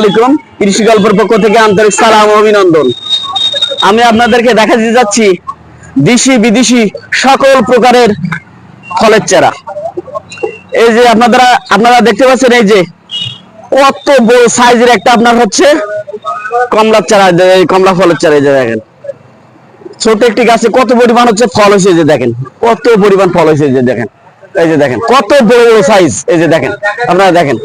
আলাইকুম। কৃষি গল্পের পক্ষ থেকে আন্তরিক সালাম অভিনন্দন। আমি আপনাদেরকে দেখাতে যাচ্ছি দেশি বিদেশি সকল প্রকারের ফলের চারা। এই যে আপনারা আপনারা দেখতে পাচ্ছেন এই যে কত বড় সাইজের একটা আপনার হচ্ছে কমলার চারা কমলা ফলের চারা এই যে দেখেন। ছোট একটি গাছে কত পরিমাণ হচ্ছে ফল হয়েছে যে দেখেন। কত পরিমাণ ফল হয়েছে যে দেখেন। এই যে দেখেন, কত বড় বড় সাইজ এই যে দেখেন। আপনারা দেখেন।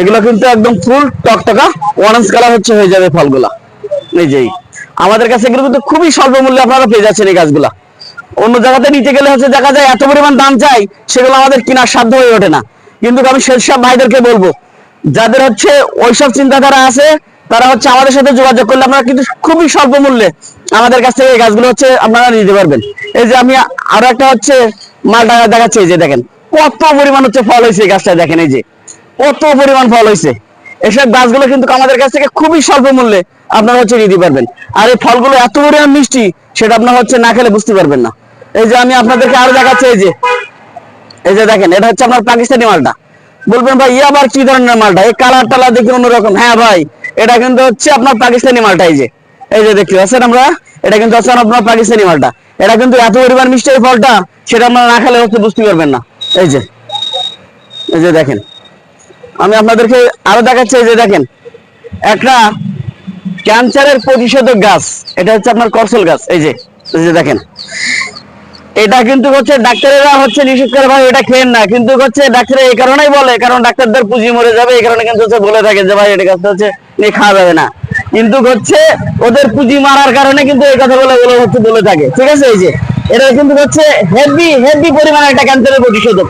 এগুলো কিন্তু একদম ফুল টকটকা অরেঞ্জ কালার হচ্ছে, হয়ে যাবে ফলগুলা। এই যে আমাদের কাছে এগুলো কিন্তু খুবই স্বল্প মূল্যে আপনারা পেয়ে যাচ্ছেন এই গাছগুলা। অন্য জায়গাতে নিতে গেলে হচ্ছে দেখা যায় এত পরিমাণ দাম চাই, সেগুলো আমাদের কেনার সাধ্য হয়ে ওঠে না। কিন্তু আমি সেসব ভাইদেরকে বলব, যাদের হচ্ছে ওইসব চিন্তাধারা আছে, তারা হচ্ছে আমাদের সাথে যোগাযোগ করলে আপনারা কিন্তু খুবই স্বল্প মূল্যে আমাদের কাছ থেকে এই গাছগুলো হচ্ছে আপনারা নিতে পারবেন। এই যে আমি আরও একটা হচ্ছে মালটা দেখাচ্ছি, এই যে দেখেন, কত পরিমাণ হচ্ছে ফল হয়েছে এই গাছটা দেখেন এই যে। কত পরিমাণ ফল হয়েছে এসব গাছগুলো কিন্তু আমাদের কাছ থেকে খুবই স্বল্প মূল্যে আপনারা হচ্ছে নিতে পারবেন। আর এই ফলগুলো এত পরিমাণ মিষ্টি, সেটা আপনার হচ্ছে না খেলে বুঝতে পারবেন না। এই যে আমি আপনাদেরকে আরও দেখাচ্ছি, এই যে এই যে দেখেন, এটা হচ্ছে আপনার পাকিস্তানি মালটা। বলবেন ভাই ই আবার কি ধরনের মালটা? এই কালার টালার দেখি অন্যরকম। হ্যাঁ ভাই, এটা কিন্তু হচ্ছে আপনার পাকিস্তানি মালটা, এই যে। এই যে দেখতে পাচ্ছেন আমরা? এটা কিন্তু হচ্ছে আপনার পাকিস্তানি মালটা। এটা কিন্তু এত পরিমাণ মিষ্টি এই ফলটা, সেটা আপনারা না খেলে হচ্ছে বুঝতে পারবেন না। এই যে এই যে দেখেন। আমি আপনাদেরকে আরও দেখাচ্ছি যে দেখেন, একটা ক্যান্সারের প্রতিষেধক গাছ, এটা হচ্ছে আপনার করসল গাছ, এই যে এই যে দেখেন। এটা কিন্তু হচ্ছে ডাক্তারেরা হচ্ছে নিষেধ করে, ভাই, এটা খেয়েন না। কিন্তু হচ্ছে ডাক্তার এই কারণেই বলে, কারণ ডাক্তারদের পুঁজি মরে যাবে, এই কারণে কিন্তু হচ্ছে বলে থাকে যে, ভাই, এটা গাছটা হচ্ছে নিয়ে খাওয়া যাবে না। কিন্তু হচ্ছে ওদের পুঁজি মারার কারণে কিন্তু এই বলে হচ্ছে বলে থাকে। ঠিক আছে, এই যে, এটা কিন্তু হচ্ছে হেভি হেভি পরিমাণে একটা ক্যান্সারের প্রতিষেধক।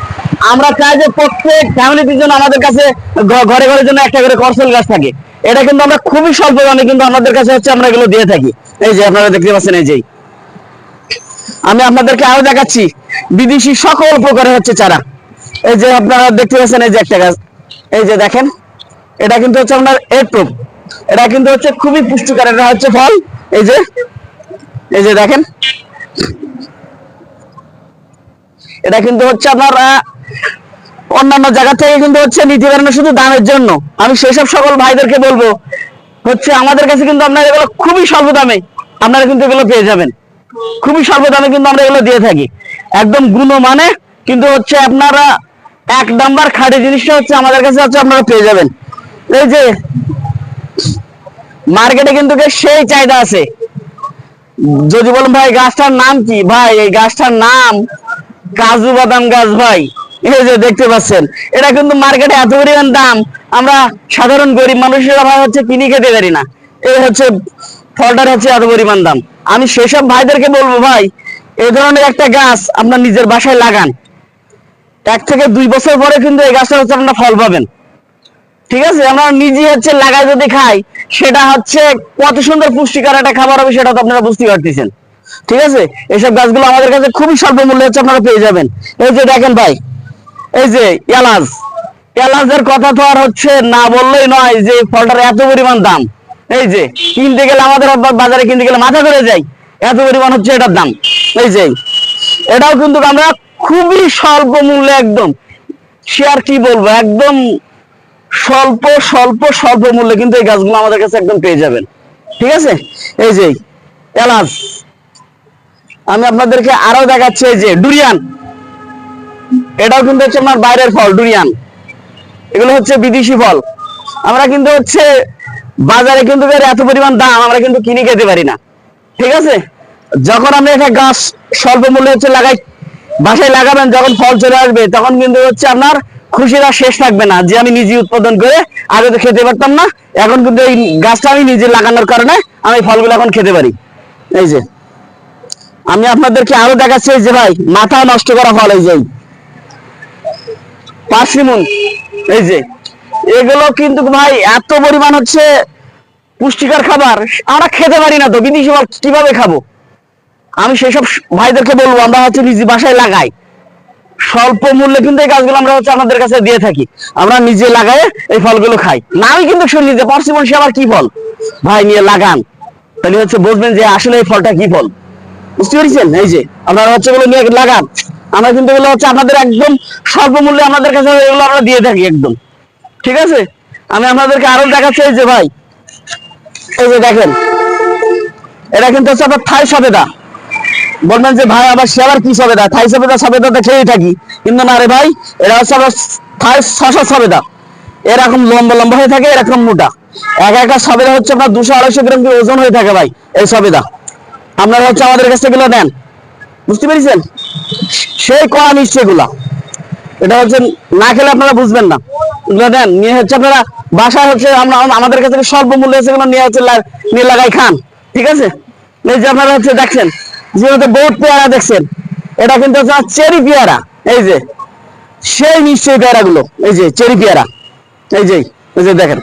আমরা চাই যে প্রত্যেক ফ্যামিলির জন্য আমাদের কাছে ঘরে ঘরের জন্য একটা করে করসল গাছ থাকে। এটা কিন্তু আমরা খুবই স্বল্প দামে কিন্তু আমাদের কাছে হচ্ছে আমরা এগুলো দিয়ে থাকি। এই যে আপনারা দেখতে পাচ্ছেন, এই যেই আমি আপনাদেরকে আরও দেখাচ্ছি, বিদেশি সকল প্রকারের হচ্ছে চারা। এই যে আপনারা দেখতে পাচ্ছেন, এই যে একটা গাছ। এই যে দেখেন, এটা কিন্তু হচ্ছে আপনার এপ্রুপ এটা কিন্তু হচ্ছে খুবই পুষ্টিকর, এটা হচ্ছে ফল। এই যে এই যে দেখেন। এটা কিন্তু হচ্ছে আপনার অন্যান্য জায়গা থেকে কিন্তু হচ্ছে নিতে পারেন শুধু দামের জন্য। আমি সেসব সকল ভাইদেরকে বলব, হচ্ছে আমাদের কাছে কিন্তু আপনার এগুলো খুবই স্বল্প দামে আপনারা কিন্তু এগুলো পেয়ে যাবেন। খুবই স্বল্প দামে কিন্তু আমরা এগুলো দিয়ে থাকি। একদম গুণ মানে কিন্তু হচ্ছে আপনারা এক নাম্বার খাঁটি জিনিসটা হচ্ছে আমাদের কাছে হচ্ছে আপনারা পেয়ে যাবেন। এই যে মার্কেটে কিন্তু সেই চাহিদা আছে। যদি বলেন ভাই, গাছটার নাম কি? ভাই, এই গাছটার নাম কাজু বাদাম গাছ ভাই। এই যে দেখতে পাচ্ছেন, এটা কিন্তু মার্কেটে এত পরিমাণ দাম, আমরা সাধারণ গরিব মানুষেরা ভাই হচ্ছে কিনে খেতে পারি না। এই হচ্ছে, ফলটার হচ্ছে এত পরিমাণ দাম। আমি সেসব ভাইদেরকে বলব ভাই, এই ধরনের একটা গাছ আপনার নিজের বাসায় লাগান। এক থেকে দুই বছর পরে কিন্তু এই গাছটা হচ্ছে আপনারা ফল পাবেন। ঠিক আছে? আমরা নিজে হচ্ছে লাগাই যদি খাই, সেটা হচ্ছে কত সুন্দর পুষ্টিকর একটা খাবার হবে, সেটা তো আপনারা বুঝতে পারতেছেন। ঠিক আছে? এইসব গাছগুলো আমাদের কাছে খুবই স্বল্প মূল্যে হচ্ছে আপনারা পেয়ে যাবেন। এই যে দেখেন ভাই এই যে এলাচ। এলাচের কথা তো আর হচ্ছে না বললেই নয় যে ফলটার এত পরিমাণ দাম। এই যে, কিনতে গেলে আমাদের বাজারে কিনতে গেলে মাথা ধরে যায়। এত পরিমাণ হচ্ছে এটার দাম। এই যে, এটাও কিন্তু আমরা খুবই স্বল্প মূল্যে একদম। সে আর কি বলব, একদম স্বল্প স্বল্প স্বল্প মূল্যে কিন্তু এই গাছগুলো আমাদের কাছে একদম পেয়ে যাবেন। ঠিক আছে? এই যে, এলাচ। আমি আপনাদেরকে আরও দেখাচ্ছি, এই যে, ডুরিয়ান। এটাও কিন্তু হচ্ছে আপনার বাইরের ফল ডুরিয়ান এগুলো হচ্ছে বিদেশি ফল। আমরা কিন্তু হচ্ছে বাজারে কিন্তু এত পরিমাণ দাম, আমরা কিন্তু কিনে খেতে পারি না। ঠিক আছে? যখন আপনি একটা গাছ স্বল্প মূল্যে হচ্ছে লাগাই, বাসায় লাগাবেন, যখন ফল চলে আসবে, তখন কিন্তু হচ্ছে আপনার খুশিরা শেষ থাকবে না, যে আমি নিজে উৎপাদন করে আগে তো খেতে পারতাম না, এখন কিন্তু এই গাছটা আমি নিজে লাগানোর কারণে আমি ফলগুলো এখন খেতে পারি। এই যে, আমি আপনাদেরকে আরও দেখাচ্ছি যে ভাই, মাথা নষ্ট করা ফল, এই যে। পার্সিমন এই যে, এগুলো কিন্তু ভাই এত পরিমাণ হচ্ছে পুষ্টিকর খাবার, আমরা খেতে পারি না তো, বিদেশি কীভাবে খাব? আমি সেসব ভাইদেরকে বলব, আমরা হচ্ছে নিজে বাসায় লাগাই। স্বল্প মূল্যে কিন্তু এই গাছগুলো আমরা হচ্ছে আমাদের কাছে দিয়ে থাকি। আমরা নিজে লাগাই এই ফলগুলো খাই। না, আমি কিন্তু শুনি যে পার্সিমন সে আবার কি ফল? ভাই, নিয়ে লাগান। তাহলে হচ্ছে বুঝবেন যে আসলে এই ফলটা কি ফল? বুঝতে পেরেছেন? এই যে, আপনারা হচ্ছে নিয়ে লাগান। আমরা কিন্তু এগুলো হচ্ছে আপনাদের একদম স্বল্প মূল্যে আমাদের কাছে এগুলো আমরা দিয়ে থাকি একদম। ঠিক আছে? আমি আপনাদেরকে আরও দেখাচ্ছি যে ভাই। এই যে দেখেন। এটা কিন্তু হচ্ছে আপনার থাই সবেদা। বলবেন যে, ভাই, আবার সে আবার কি সবেদা? থাই সবেদা সবেদা তো খেয়েই থাকি। কিন্তু না রে ভাই, এটা হচ্ছে আবার থাই শশা সবেদা। এরকম লম্বা লম্বা হয়ে থাকে, এরকম মোটা। এক একটা সবেদা হচ্ছে আপনার দুশো আড়াইশো গ্রাম ওজন হয়ে থাকে ভাই, এই সবেদা। আপনারা হচ্ছে আমাদের কাছ থেকে নেন। বুঝতে পেরেছেন? সেই কড়া মিষ্টি এগুলা এটা হচ্ছে না খেলে আপনারা বুঝবেন না। দেন, নিয়ে হচ্ছে আপনারা বাসায় হচ্ছে আমরা আমাদের কাছে থেকে স্বল্প মূল্যে হচ্ছে নিয়ে হচ্ছে নিয়ে লাগাই খান, ঠিক আছে? এই যে আপনারা হচ্ছে দেখছেন, যেহেতু বহুত পেয়ারা দেখছেন, এটা কিন্তু হচ্ছে চেরি পেয়ারা, এই যে। সেই নিশ্চয়ই পেয়ারা গুলো এই যে চেরি পেয়ারা, এই যে এই যে দেখেন।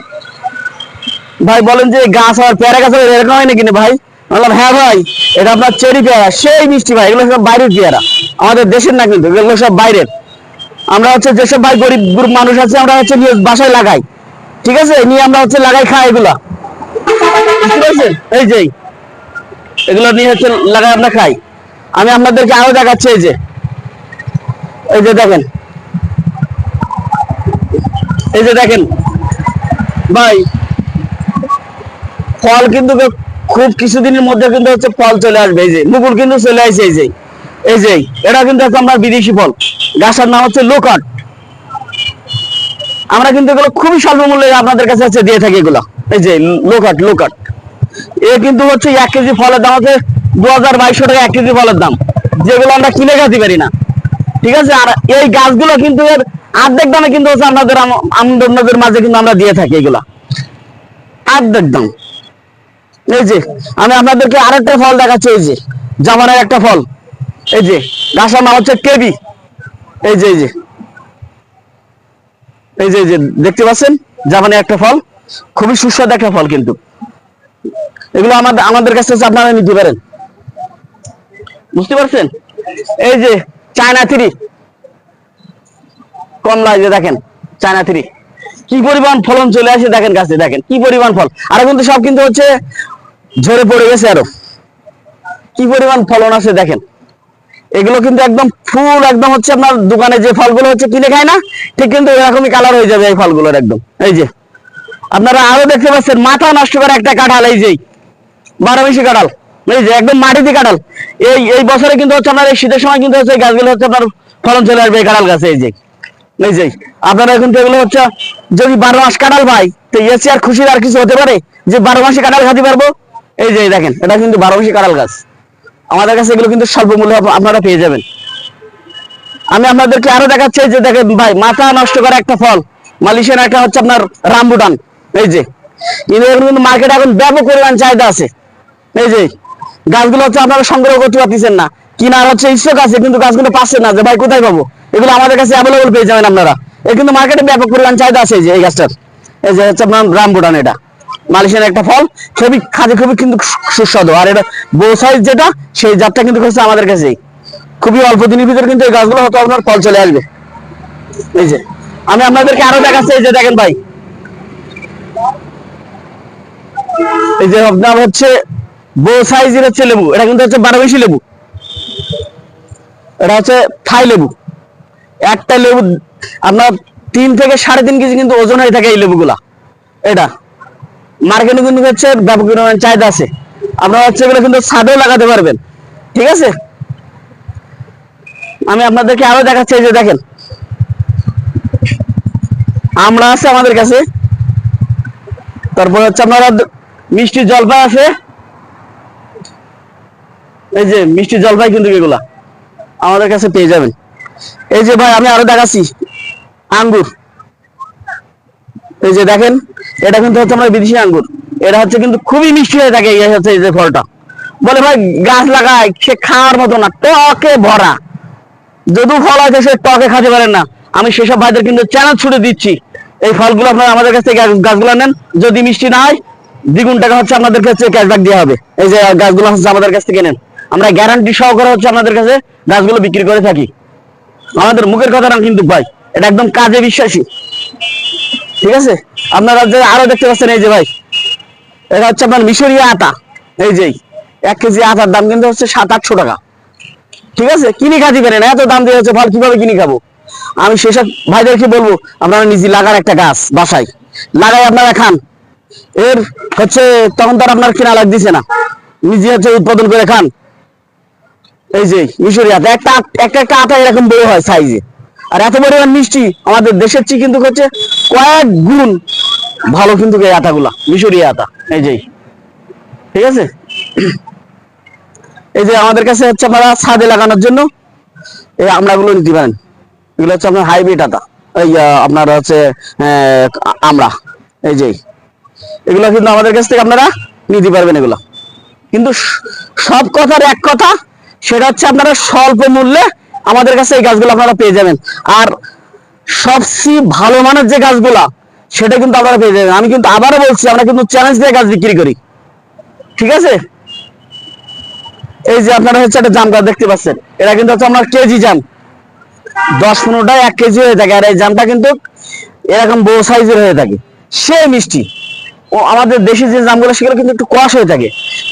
ভাই বলেন যে গাছ আর পেয়ারা গাছ এরকম হয় নাকি ভাই? বললাম হ্যাঁ ভাই, এটা আপনার চেরি পেয়ারা, সেই মিষ্টি ভাই, এগুলো সব বাইরের পেয়ারা। আমাদের দেশের না কিন্তু, এগুলো সব বাইরের। আমরা হচ্ছে যেসব ভাই গরিব গরিব মানুষ আছে, আমরা হচ্ছে নিয়ে বাসায় লাগাই। ঠিক আছে? নিয়ে আমরা হচ্ছে লাগাই, খাই এগুলা। এই যে, এগুলো নিয়ে হচ্ছে লাগাই, আমরা খাই। আমি আপনাদেরকে আরও দেখাচ্ছি, এই যে। এই যে দেখেন। এই যে দেখেন। ভাই, ফল কিন্তু খুব কিছুদিনের মধ্যে কিন্তু হচ্ছে ফল চলে আসবে। এই যে মুকুল কিন্তু চলে আসছে এই যে এই যে, এটা কিন্তু হচ্ছে আমার বিদেশি ফল। গাছটার নাম হচ্ছে লোকাট। আমরা কিন্তু এগুলো খুবই স্বল্প মূল্যে আপনাদের কাছে হচ্ছে দিয়ে থাকি এগুলো। এই যে, লোকাট লোকাট। এ কিন্তু হচ্ছে এক কেজি ফলের দাম হচ্ছে দু হাজার বাইশশো টাকা, এক কেজি ফলের দাম। যেগুলো আমরা কিনে খেতে পারি না। ঠিক আছে? আর এই গাছগুলো কিন্তু এর অর্ধেক দামে কিন্তু হচ্ছে আপনাদের আম- আপনাদের মাঝে কিন্তু আমরা দিয়ে থাকি এগুলা। অর্ধেক দাম। এই যে, আমি আপনাদেরকে আরেকটা ফল দেখাচ্ছি, এই যে জামানের একটা ফল। এই যে গাছটার নাম হচ্ছে কেবি। এই যে এই যে। এই যে যে, দেখতে পাচ্ছেন? জাপানের একটা ফল। খুবই সুস্বাদু একটা ফল কিন্তু। এগুলো আমাদের আমাদের কাছে আপনারা নিতে পারেন। বুঝতে পারছেন? এই যে, চায়না থ্রি। কমলা যে দেখেন, চায়না থ্রি। কি পরিমাণ ফলন চলে আসে দেখেন গাছে, দেখেন, কি পরিমাণ ফল। আর কিন্তু সব কিন্তু হচ্ছে ঝরে পড়ে গেছে আরও। কি পরিমাণ ফলন আছে দেখেন। এগুলো কিন্তু একদম ফুল, একদম হচ্ছে আপনার দোকানে যে ফলগুলো হচ্ছে কিনে খায় না, ঠিক কিন্তু এরকমই কালার হয়ে যাবে এই ফলগুলোর একদম। এই যে, আপনারা আরও দেখতে পাচ্ছেন মাথা নষ্ট করে একটা কাঁঠাল, এই যে বারোমিশি কাঁঠাল, এই যে, একদম মাটিতে কাঁঠাল। এই এই বছরে কিন্তু হচ্ছে আপনার এই শীতের সময় কিন্তু হচ্ছে গাছগুলো হচ্ছে আপনার ফলন চলে আসবে এই কাঁঠাল গাছে, এই যে। যে, আপনারা হচ্ছে, যদি বারো মাস কাঁঠাল ভাই তো আর খুশির আর কিছু হতে পারে? যে বারো মাসে কাঁঠাল খাতে পারব? এই যে দেখেন, এটা কিন্তু বারো মাসে কাঁঠাল গাছ। আমাদের কাছে এগুলো কিন্তু স্বল্প মূল্যে আপনারা পেয়ে যাবেন। আমি আপনাদেরকে আরও দেখাচ্ছি যে দেখেন ভাই, মাথা নষ্ট করা একটা ফল। মালয়েশিয়ার একটা হচ্ছে আপনার রামবুটান। এই যে, কিন্তু মার্কেটে এখন ব্যাপক পরিমাণ চাহিদা আছে। এই যে, গাছগুলো হচ্ছে আপনারা সংগ্রহ করতে পারতেছেন না। কিনার হচ্ছে ইচ্ছুক আছে, কিন্তু গাছগুলো পাচ্ছে না। যে ভাই, কোথায় পাবো? এগুলো আমাদের কাছে অ্যাভেলেবল পেয়ে যাবেন আপনারা। এর কিন্তু মার্কেটে ব্যাপক পরিমাণ চাহিদা আছে এই যে, এই গাছটার। এই যে হচ্ছে আপনার রামবুটান এটা। মালয়েশিয়ার একটা ফল, খুবই খাতে খুবই কিন্তু সুস্বাদু। আর এটা বো সাইজ যেটা, সেই জাতটা কিন্তু হচ্ছে আমাদের কাছেই। খুবই অল্প দিনের ভিতরে কিন্তু এই গাছগুলো হয়তো আপনার ফল চলে আসবে। এই যে, আমি আপনাদেরকে আরও দেখাচ্ছি, এই যে দেখেন ভাই। এই যে আপনার হচ্ছে বো সাইজের হচ্ছে লেবু। এটা কিন্তু হচ্ছে বারোমিশি লেবু। এটা হচ্ছে থাই লেবু। একটা লেবু, আপনার তিন থেকে সাড়ে তিন কেজি কিন্তু ওজন হয়ে থাকে এই লেবুগুলা। এটা। মার্কেটে কিন্তু হচ্ছে ব্যাপক পরিমাণ চাহিদা আছে। আপনারা হচ্ছে এগুলো কিন্তু ছাদেও লাগাতে পারবেন। ঠিক আছে? আমি আপনাদেরকে আরও দেখাচ্ছি যে দেখেন। আমরা আছে আমাদের কাছে। তারপর হচ্ছে আপনারা মিষ্টি জলপাই আছে। এই যে মিষ্টি জলপাই কিন্তু এগুলা। আমাদের কাছে পেয়ে যাবেন। এই যে ভাই, আমি আরও দেখাচ্ছি। আঙ্গুর। এই যে দেখেন, এটা কিন্তু হচ্ছে আমার বিদেশি আঙ্গুর। এটা হচ্ছে কিন্তু খুবই মিষ্টি হয়ে থাকে, এই যে ফলটা। বলে ভাই, গাছ লাগায়, সে খাওয়ার মতো না, টকে ভরা। যদু ফল আছে, সে টকে খেতে পারেন না। আমি সেসব ভাইদের কিন্তু চ্যালেঞ্জ ছুটে দিচ্ছি। এই ফলগুলো আপনারা আমাদের কাছ থেকে গাছ- গাছগুলো নেন। যদি মিষ্টি না হয়, দ্বিগুণ টাকা হচ্ছে আপনাদের কাছে ক্যাশব্যাক দেওয়া হবে। এই যে গাছগুলো হচ্ছে আমাদের কাছ থেকে নেন। আমরা গ্যারান্টি সহকারে হচ্ছে আপনাদের কাছে গাছগুলো বিক্রি করে থাকি। আমাদের মুখের কথা না, কিন্তু ভাই, এটা একদম কাজে বিশ্বাসী। ঠিক আছে? আপনারা যে আরও দেখতে পাচ্ছেন, এই যে ভাই, এটা হচ্ছে আপনার মিশরীয় আটা। এই যে, এক কেজি আটার দাম কিন্তু হচ্ছে সাত, আটশো টাকা। ঠিক আছে? কিনে খাতে পারেন এত দাম দিয়ে হচ্ছে ফল কীভাবে কিনে খাব? আমি সেসব ভাইদেরকে বলব, আপনারা নিজে লাগার একটা গাছ বাসায়। লাগাই আপনারা খান। এর হচ্ছে, তখন তো আপনার কিনা লাগতেছে না। নিজে হচ্ছে উৎপাদন করে খান। এই যে মিশরি একটা একটা একটা আটা এরকম বড় হয় সাইজে আর এত পরিমাণ মিষ্টি আমাদের দেশের চেয়ে কিন্তু হচ্ছে কয়েক গুণ ভালো কিন্তু এই আটাগুলা মিশরি আটা। এই যে, ঠিক আছে? এই যে আমাদের কাছে হচ্ছে আপনারা ছাদে লাগানোর জন্য এই আমড়াগুলো নিতে পারেন। এগুলো হচ্ছে আপনার হাইব্রিড আটা। এই আপনার হচ্ছে আমড়া। এই যে, এগুলো কিন্তু আমাদের কাছ থেকে আপনারা নিতে পারবেন এগুলো। কিন্তু সব কথার এক কথা সেটা হচ্ছে আপনারা স্বল্প মূল্যে আমাদের কাছে এই গাছগুলো আপনারা পেয়ে যাবেন। আর সবচেয়ে ভালো মানের যে গাছগুলা, সেটা কিন্তু আপনারা পেয়ে যাবেন। আমি কিন্তু আবারও বলছি, আমরা কিন্তু চ্যালেঞ্জ দিয়ে গাছ বিক্রি করি। ঠিক আছে? এই যে আপনারা হচ্ছে একটা জাম গাছ দেখতে পাচ্ছেন। এটা কিন্তু হচ্ছে আপনার কেজি জাম। দশ পনেরোটা এক কেজি হয়ে থাকে, আর এই জামটা কিন্তু এরকম বড় সাইজের হয়ে থাকে। সে মিষ্টি। ও, আমাদের দেশি যে জামগুলো, সেগুলো কিন্তু একটু কোয়াশ হয়ে থাকে।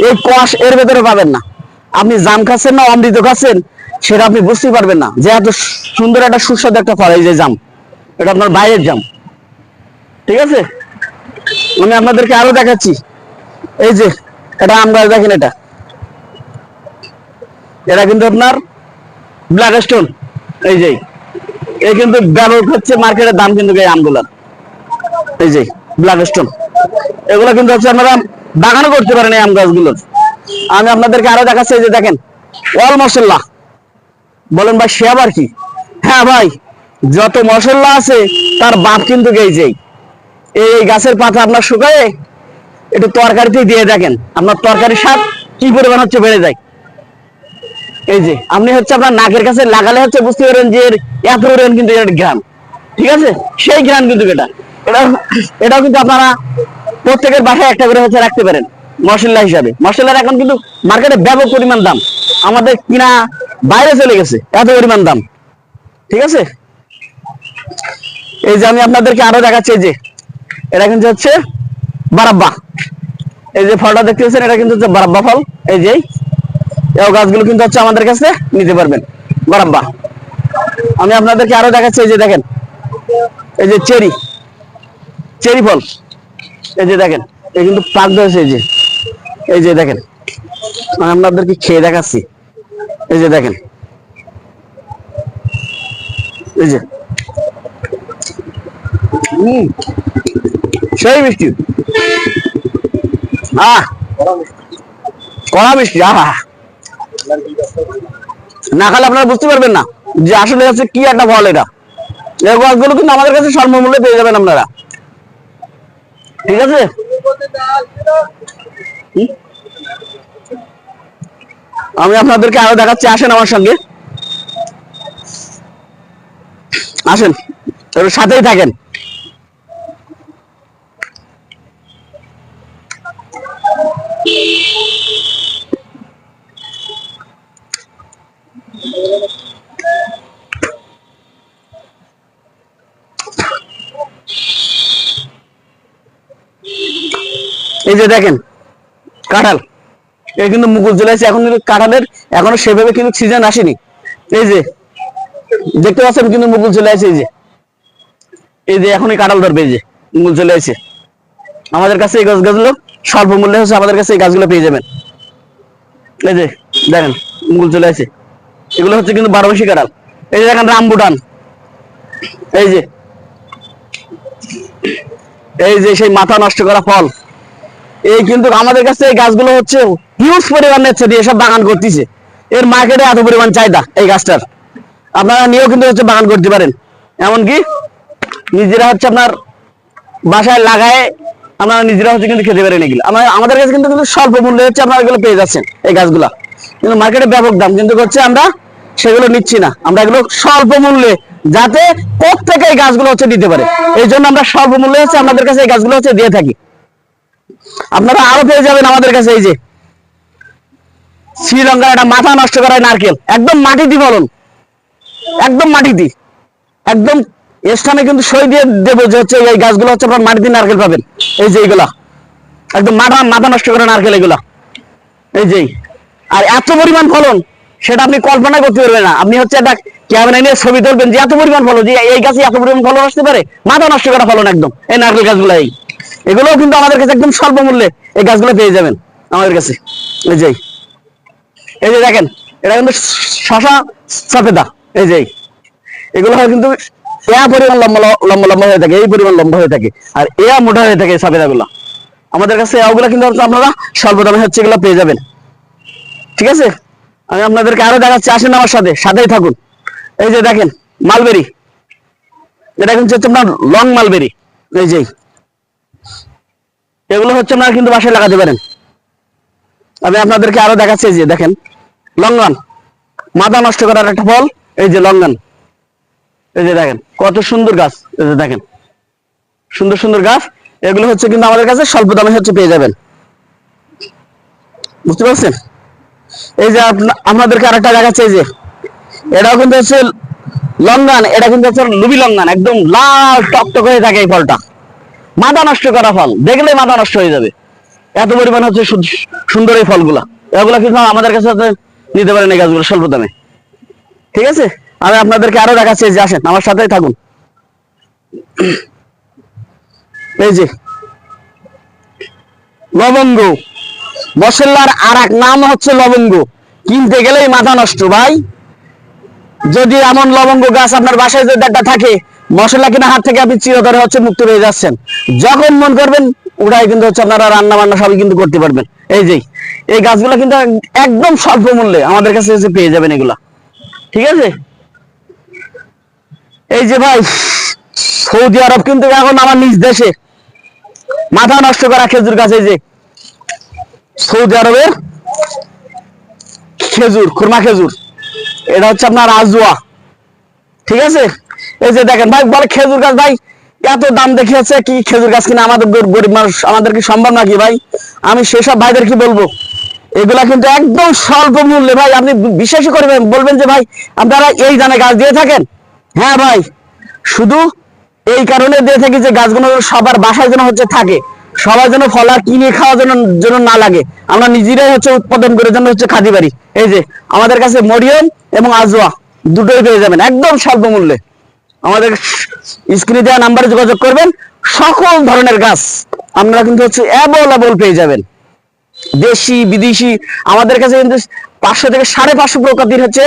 এই কোয়াশ এর ভেতরে পাবেন না। আপনি জাম খাচ্ছেন না, অমৃত খাচ্ছেন, সেটা আপনি বুঝতেই পারবেন না। যে এত সুন্দর একটা সুস্বাদু একটা ফল, এই যে জাম, এটা আপনার বাইরের জাম। ঠিক আছে? আমি আপনাদেরকে আরও দেখাচ্ছি। এই যে, এটা আম গাছ, দেখেন এটা। এটা কিন্তু আপনার ব্ল্যাক স্টোন এই যে, এই কিন্তু ব্যাপক হচ্ছে মার্কেটের দাম কিন্তু এই আমগুলার। এই যে ব্ল্যাক স্টোন এগুলো কিন্তু হচ্ছে আপনারা বাগানও করতে পারেন এই আম গাছগুলোর। আমি আপনাদেরকে আরও দেখাচ্ছি যে দেখেন অল মশলা বলেন ভাই, সে আবার কি? হ্যাঁ ভাই, যত মশলা আছে, তার বাপ কিন্তু যে এই গাছের পাতা আপনার শুকায়ে একটু তরকারিতে দিয়ে দেখেন, আপনার তরকারির স্বাদ কি পরিমাণ হচ্ছে বেড়ে যায়। এই যে, আপনি হচ্ছে আপনার নাকের কাছে লাগালে হচ্ছে বুঝতে পারেন যে এত পরিমাণ কিন্তু এর গ্রাম ঠিক আছে? সেই গ্রাম কিন্তু এটা। এটা এটাও কিন্তু আপনারা প্রত্যেকের বাসায় একটা করে হচ্ছে রাখতে পারেন। মশলা হিসাবে। মশলার এখন কিন্তু মার্কেটে ব্যাপক পরিমাণ দাম। আমাদের কিনা বাইরে চলে গেছে, এত পরিমাণ দাম। ঠিক আছে? এই যে আমি আপনাদেরকে আরও দেখাচ্ছি যে, এটা কিন্তু হচ্ছে বারাব্বা। এই যে ফলটা দেখতে পাচ্ছেন, এটা কিন্তু হচ্ছে বারাব্বা ফল। এই যে, এই গাছগুলো কিন্তু হচ্ছে আমাদের কাছে নিতে পারবেন, বারাব্বা। আমি আপনাদেরকে আরও দেখাচ্ছি, এই যে দেখেন, এই যে চেরি চেরি ফল। এই যে দেখেন এই কিন্তু পাক ধরেছে, এই যে। এই যে দেখেন আমি আপনাদেরকে খেয়ে দেখাচ্ছি। এই যে দেখেন এই যে। হম সেই মিষ্টি। আহ কড়া মিষ্টি আহা। না খালে আপনারা বুঝতে পারবেন না যে আসলে হচ্ছে কি একটা ফল এটা। এই গাছগুলো কিন্তু আমাদের কাছে স্বল্পমূল্যে পেয়ে যাবেন আপনারা। ঠিক আছে? আমি আপনাদেরকে আরও দেখাচ্ছি আসেন আমার সঙ্গে। আসেন সাথেই থাকেন। এই যে দেখেন কাঁঠাল। এই কিন্তু মুকুল চলে এখন কিন্তু কাঁঠালের এখনও সেভাবে কিন্তু সিজন আসেনি। এই যে, দেখতে পাচ্ছেন কিন্তু মুকুল চলে আসছে এই যে। এই যে এখনই কাঁঠাল ধরবে, এই যে, মুকুল চলে আসছে আমাদের কাছে এই গাছ গাছগুলো স্বল্প মূল্যে হচ্ছে, আমাদের কাছে এই গাছগুলো পেয়ে যাবেন। এই যে, দেখেন, মুকুল চলে আসছে এগুলো হচ্ছে কিন্তু বারো মাসি কাঁঠাল। এই যে দেখেন, রামবুটান। এই যে এই যে সেই মাথা নষ্ট করা ফল। এই কিন্তু আমাদের কাছে এই গাছগুলো হচ্ছে হিউজ পরিমাণ নিচ্ছে দিয়ে সব বাগান করতেছে। এর মার্কেটে এত পরিমাণ চাহিদা এই গাছটার। আপনারা নিয়েও কিন্তু হচ্ছে বাগান করতে পারেন। এমনকি নিজেরা হচ্ছে আপনার বাসায় লাগায় আপনারা নিজেরা হচ্ছে কিন্তু খেতে পারেন এগুলো। আমরা আমাদের কাছে কিন্তু কিন্তু স্বল্প মূল্যে হচ্ছে আপনারা এগুলো পেয়ে যাচ্ছেন এই গাছগুলা। কিন্তু মার্কেটে ব্যাপক দাম। কিন্তু হচ্ছে আমরা সেগুলো নিচ্ছি না। আমরা এগুলো স্বল্প মূল্যে যাতে প্রত্যেকে এই গাছগুলো হচ্ছে দিতে পারে। এই জন্য আমরা স্বল্প মূল্যে হচ্ছে আমাদের কাছে এই গাছগুলো হচ্ছে দিয়ে থাকি। আপনারা আরও পেয়ে যাবেন আমাদের কাছে এই যে শ্রীলঙ্কার একটা মাথা নষ্ট করা নারকেল। একদম মাটি দি ফলন। একদম মাটি দি। একদম স্থানে কিন্তু সই দিয়ে দেবো যে হচ্ছে এই গাছগুলো হচ্ছে আপনার মাটিতে নারকেল পাবেন। এই যে এইগুলা। একদম মাথা মাথা নষ্ট করে নারকেল এগুলা এই যে। আর এত পরিমাণ ফলন, সেটা আপনি কল্পনা করতে পারবেন না। আপনি হচ্ছে একটা ক্যামেরা নিয়ে ছবি তুলবেন যে এত পরিমাণ ফলন, যে এই গাছে এত পরিমাণ ফলন আসতে পারে, মাথা নষ্ট করা ফলন একদম। এই নারকেল গাছগুলো এই। এগুলোও কিন্তু আমাদের কাছে একদম স্বল্প মূল্যে এই গাছগুলো পেয়ে যাবেন, আমাদের কাছে। এই যে। এই যে দেখেন, এটা কিন্তু শশা সফেদা। এই যে, এগুলো কিন্তু এয়া পরিমাণ লম্বা লম্বা লম্বা হয়ে থাকে, এই পরিমাণ লম্বা হয়ে থাকে। আর এয়া মোটা হয়ে থাকে এই সাফেদা গুলো আমাদের কাছে ওগুলো কিন্তু আপনারা স্বল্প হচ্ছে এগুলো পেয়ে যাবেন। ঠিক আছে? আমি আপনাদেরকে আরও দেখাচ্ছি, আসেন আমার সাথে, সাথেই থাকুন। এই যে দেখেন, মালবেরি। এটা কিন্তু হচ্ছে আপনার লং মালবেরি। এই যে, এগুলো হচ্ছে আপনারা কিন্তু বাসায় লাগাতে পারেন। আমি আপনাদেরকে আরও দেখাচ্ছি যে দেখেন। লঙ্গন। মাথা নষ্ট করার একটা ফল, এই যে লঙ্গন। এই যে দেখেন, কত সুন্দর গাছ, এই যে দেখেন। সুন্দর সুন্দর গাছ, এগুলো হচ্ছে কিন্তু আমাদের কাছে স্বল্প দামে হচ্ছে পেয়ে যাবেন। বুঝতে পারছেন? এই যে আপনাদেরকে আরেকটা দেখাচ্ছে, এই যে। এটাও কিন্তু হচ্ছে লঙ্গান, এটা কিন্তু হচ্ছে লুবি লঙ্গান, একদম লাল টকটক হয়ে থাকে এই ফলটা। মাথা নষ্ট করা ফল দেখলে মাথা নষ্ট হয়ে যাবে। এত পরিমাণ হচ্ছে সুন্দর এই ফলগুলা। এগুলা কিন্তু আমাদের কাছে নিতে পারেন এই গাছগুলো স্বল্প দামে। ঠিক আছে? আমি আপনাদেরকে আরও দেখাচ্ছি যে আসেন, আমার সাথেই থাকুন। এই যে, লবঙ্গ। মশলার আর এক নাম হচ্ছে লবঙ্গ। কিনতে গেলেই মাথা নষ্ট, ভাই। যদি এমন লবঙ্গ গাছ আপনার বাসায় যদি একটা থাকে, মশলা কিনা হাত থেকে আপনি চিরতরে হচ্ছে মুক্ত হয়ে যাচ্ছেন। যখন মন করবেন ওটাই কিন্তু হচ্ছে আপনারা রান্না বান্না সবই কিন্তু করতে পারবেন। এই যে এই গাছগুলো কিন্তু একদম স্বল্প মূল্যে আমাদের কাছে এসে পেয়ে যাবেন এগুলা। ঠিক আছে? এই যে ভাই, সৌদি আরব কিন্তু এখন আমার নিজ দেশে। মাথা নষ্ট করা খেজুর গাছ, এই যে। সৌদি আরবের খেজুর, খুরমা খেজুর। এটা হচ্ছে আপনার আজুয়া। ঠিক আছে? এই যে দেখেন ভাই, বলে খেজুর গাছ ভাই এত দাম দেখিয়েছে কি খেজুর গাছ কিনা আমাদের গরিব মানুষ আমাদের কি সম্ভব নাকি ভাই? আমি সেসব ভাইদের কি বলব? এগুলা কিন্তু একদম স্বল্প মূল্যে ভাই, আপনি বিশ্বাস করবেন, বলবেন যে ভাই, আপনারা এই দানে গাছ দিয়ে থাকেন? হ্যাঁ ভাই, শুধু এই কারণে দিয়ে থাকি যে গাছগুলো সবার বাসায় যেন হচ্ছে থাকে। সবার যেন ফলা কিনে খাওয়ার জন্য যেন না লাগে। আমরা নিজেরাই হচ্ছে উৎপাদন করে যেন হচ্ছে খাদি পারি এই যে, আমাদের কাছে মরিয়ম এবং আজোয়া, দুটোই পেয়ে যাবেন, একদম স্বল্প মূল্যে। আমাদের স্ক্রিনে দেওয়া নাম্বারে যোগাযোগ করবেন। সকল ধরনের গাছ আপনারা কিন্তু হচ্ছে অ্যাভেলেবল পেয়ে যাবেন। দেশি, বিদেশি, আমাদের কাছে কিন্তু পাঁচশো থেকে সাড়ে পাঁচশো প্রকারের হচ্ছে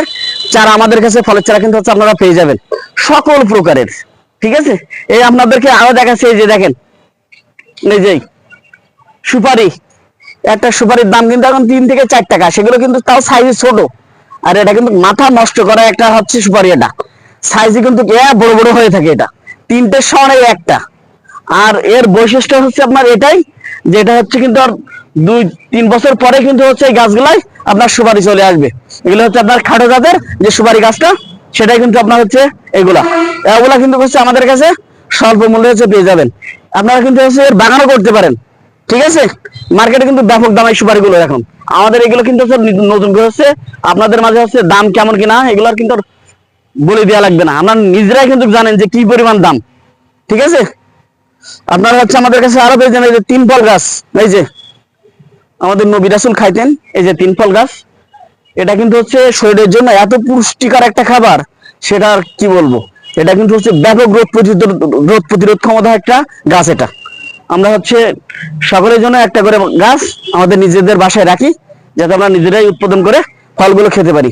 চারা আমাদের কাছে, ফলের চারা কিন্তু হচ্ছে আপনারা পেয়ে যাবেন। সকল প্রকারের, ঠিক আছে? এই আপনাদেরকে আরও দেখাচ্ছে, এই যে দেখেন, এই যে সুপারি, একটা সুপারির দাম কিন্তু এখন তিন থেকে চার টাকা, সেগুলো কিন্তু তাও সাইজ ছোট। আর এটা কিন্তু মাথা নষ্ট করা একটা হচ্ছে সুপারি এটা। সাইজে কিন্তু বড় বড় হয়ে থাকে এটা। তিনটে সরে একটা। আর এর বৈশিষ্ট্য হচ্ছে আপনার এটাই যে এটা হচ্ছে কিন্তু আর দুই, তিন বছর পরে কিন্তু হচ্ছে এই গাছগুলাই আপনার সুপারি চলে আসবে। এগুলো হচ্ছে আপনার খাটো জাতের যে সুপারি গাছটা, সেটাই কিন্তু আপনার হচ্ছে এগুলা। এগুলা কিন্তু হচ্ছে আমাদের কাছে স্বল্প মূল্যে হচ্ছে পেয়ে যাবেন। আপনারা কিন্তু হচ্ছে এর বাগানও করতে পারেন। ঠিক আছে? মার্কেটে কিন্তু ব্যাপক দাম এই সুপারি গুলো এখন। আমাদের এগুলো কিন্তু নতুন করে হচ্ছে, আপনাদের মাঝে হচ্ছে দাম কেমন কিনা, এগুলোর কিন্তু বলে দেওয়া লাগবে না। আপনারা নিজেরাই কিন্তু জানেন যে কি পরিমাণ দাম। ঠিক আছে? আপনারা হচ্ছে আমাদের কাছে আরও পেয়েছেন এই যে তিন ফল গাছ। এই যে আমাদের নবী রাসুল খাইতেন, এই যে তিন ফল গাছ। এটা কিন্তু হচ্ছে শরীরের জন্য এত পুষ্টিকর একটা খাবার, সেটা আর কি বলব? এটা কিন্তু হচ্ছে ব্যাপক রোগ প্রতিরোধ রোগ প্রতিরোধ ক্ষমতা একটা গাছ এটা। আমরা হচ্ছে সকলের জন্য একটা করে গাছ আমাদের নিজেদের বাসায় রাখি, যাতে আমরা নিজেরাই উৎপাদন করে ফলগুলো খেতে পারি।